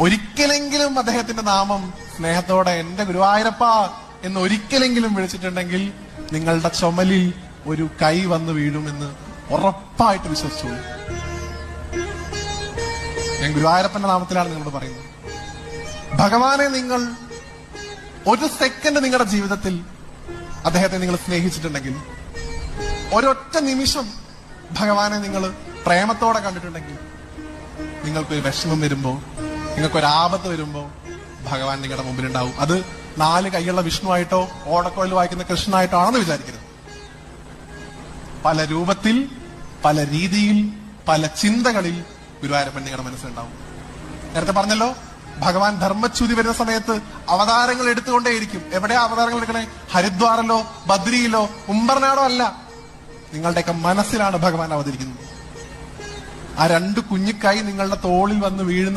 ഒരിക്കലെങ്കിലും അദ്ദേഹത്തിന്റെ നാമം സ്നേഹത്തോടെ എന്റെ ഗുരുവായൂരപ്പ എന്ന് ഒരിക്കലെങ്കിലും വിളിച്ചിട്ടുണ്ടെങ്കിൽ നിങ്ങളുടെ ചുമലിൽ ഒരു കൈ വന്ന് വീഴുമെന്ന് ഉറപ്പായിട്ട് വിശ്വസിച്ചു. ഞാൻ ഗുരുവായൂരപ്പന്റെ നാമത്തിലാണ് നിങ്ങളോട് പറയുന്നത്. ഭഗവാനെ നിങ്ങൾ ഒരു സെക്കൻഡ് നിങ്ങളുടെ ജീവിതത്തിൽ അദ്ദേഹത്തെ നിങ്ങൾ സ്നേഹിച്ചിട്ടുണ്ടെങ്കിൽ ഒരൊറ്റ നിമിഷം ഭഗവാനെ നിങ്ങൾ പ്രേമത്തോടെ കണ്ടിട്ടുണ്ടെങ്കിൽ നിങ്ങൾക്കൊരു വിഷമം വരുമ്പോ നിങ്ങൾക്കൊരു ആപത്ത് വരുമ്പോൾ ഭഗവാൻ നിങ്ങളുടെ മുമ്പിലുണ്ടാവും. അത് നാല് കൈയുള്ള വിഷ്ണുവായിട്ടോ ഓടക്കോയിൽ വായിക്കുന്ന കൃഷ്ണനായിട്ടോ ആണെന്ന് വിചാരിക്കരുത്. പല രൂപത്തിൽ പല രീതിയിൽ പല ചിന്തകളിൽ ഗുരുവായൂരപ്പൻ നിങ്ങളുടെ മനസ്സിലുണ്ടാവും. നേരത്തെ പറഞ്ഞല്ലോ ഭഗവാൻ ധർമ്മച്യുതി വരുന്ന സമയത്ത് അവതാരങ്ങൾ എടുത്തുകൊണ്ടേയിരിക്കും. എവിടെയാ അവതാരങ്ങൾ എടുക്കണേ? ഹരിദ്വാറിലോ ബദ്രിയിലോ ഉംബർനാടോ അല്ല. നിങ്ങളുടെയൊക്കെ മനസ്സിലാണ് ഭഗവാൻ അവതരിക്കുന്നത്. ആ രണ്ട് കുഞ്ഞിക്കായി നിങ്ങളുടെ തോളിൽ വന്ന് വീഴുന്നത്